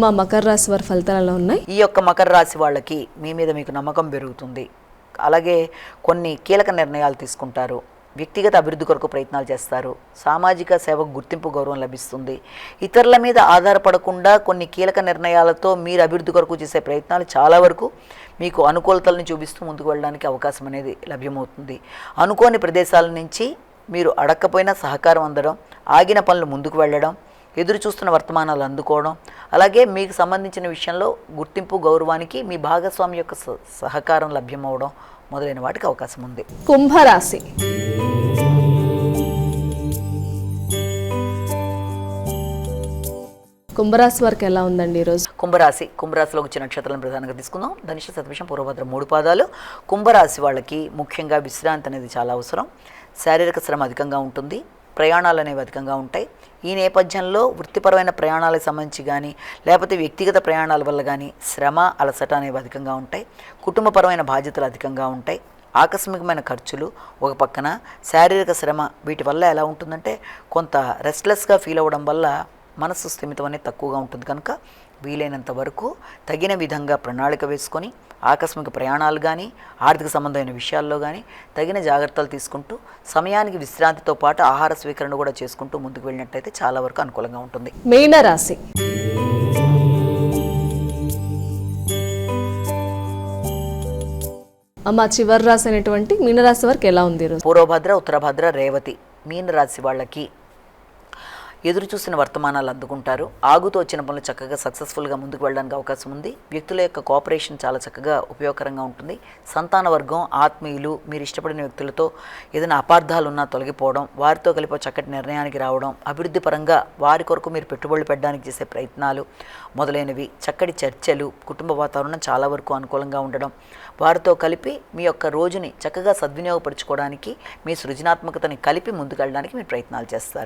మా మకర రాశి వారి ఫలితాలలో ఉన్నాయి? ఈ యొక్క మకర రాశి వాళ్ళకి మీ మీద మీకు నమ్మకం పెరుగుతుంది. అలాగే కొన్ని కీలక నిర్ణయాలు తీసుకుంటారు. వ్యక్తిగత అభివృద్ధి కొరకు ప్రయత్నాలు చేస్తారు. సామాజిక సేవకు గుర్తింపు గౌరవం లభిస్తుంది. ఇతరుల మీద ఆధారపడకుండా కొన్ని కీలక నిర్ణయాలతో మీరు అభివృద్ధి కొరకు చేసే ప్రయత్నాలు చాలా వరకు మీకు అనుకూలతలను చూపిస్తూ ముందుకు వెళ్ళడానికి అవకాశం అనేది లభ్యమవుతుంది. అనుకోని ప్రదేశాల నుంచి మీరు అడక్కపోయినా సహకారం అందడం ఆగిన పనులు ముందుకు వెళ్ళడం ఎదురు చూస్తున్న వర్తమానాలు అందుకోవడం అలాగే మీకు సంబంధించిన విషయంలో గుర్తింపు గౌరవానికి మీ భాగస్వామి యొక్క సహకారం లభ్యమవడం మొదలైన వాటికి అవకాశం ఉంది. కుంభరాశి. కుంభరాశి వారికి ఎలా ఉందండి ఈరోజు కుంభరాశి కుంభరాశిలో వచ్చే నక్షత్రాలను ప్రధానంగా తీసుకుందాం. ధనుష సతవిషం పూర్వభద్ర మూడు పాదాలు. కుంభరాశి వాళ్ళకి ముఖ్యంగా విశ్రాంతి అనేది చాలా అవసరం. శారీరక శ్రమ అధికంగా ఉంటుంది. ప్రయాణాలు అనేవి అధికంగా ఉంటాయి. ఈ నేపథ్యంలో వృత్తిపరమైన ప్రయాణాలకు సంబంధించి కానీ లేకపోతే వ్యక్తిగత ప్రయాణాల వల్ల కానీ శ్రమ అలసట అనేవి అధికంగా ఉంటాయి. కుటుంబపరమైన బాధ్యతలు అధికంగా ఉంటాయి. ఆకస్మికమైన ఖర్చులు ఒక పక్కన శారీరక శ్రమ వీటి వల్ల ఎలా ఉంటుందంటే కొంత రెస్ట్లెస్గా ఫీల్ అవ్వడం వల్ల మనస్సు స్థిమితం అనేది తక్కువగా ఉంటుంది కనుక వీలైనంత వరకు తగిన విధంగా ప్రణాళిక వేసుకొని ఆకస్మిక ప్రయాణాలు కానీ ఆర్థిక సంబంధమైన విషయాల్లో కానీ తగిన జాగ్రత్తలు తీసుకుంటూ సమయానికి విశ్రాంతితో పాటు ఆహార స్వీకరణ కూడా చేసుకుంటూ ముందుకు వెళ్ళినట్టయితే చాలా వరకు అనుకూలంగా ఉంటుంది. మీనరాశి. అమ్మ చివరి రాశి అనేటువంటి మీనరాశి వారికి ఎలా ఉంది పూర్వభద్ర ఉత్తరభద్ర రేవతి మీన రాశి వాళ్ళకి ఎదురు చూసిన వర్తమానాలు అందుకుంటారు ఆగుతూ వచ్చిన పనులు చక్కగా సక్సెస్ఫుల్గా ముందుకు వెళ్ళడానికి అవకాశం ఉంది. వ్యక్తుల యొక్క కోఆపరేషన్ చాలా చక్కగా ఉపయోగకరంగా ఉంటుంది. సంతాన వర్గం ఆత్మీయులు మీరు ఇష్టపడిన వ్యక్తులతో ఏదైనా అపార్థాలు ఉన్నా తొలగిపోవడం వారితో కలిపి చక్కటి నిర్ణయానికి రావడం అభివృద్ధి పరంగా వారి కొరకు మీరు పెట్టుబడులు పెట్టడానికి చేసే ప్రయత్నాలు మొదలైనవి చక్కటి చర్చలు కుటుంబ వాతావరణం చాలా వరకు అనుకూలంగా ఉండడం వారితో కలిపి మీ యొక్క రోజుని చక్కగా సద్వినియోగపరచుకోవడానికి మీ సృజనాత్మకతని కలిపి ముందుకెళ్ళడానికి మీరు ప్రయత్నాలు చేస్తారు.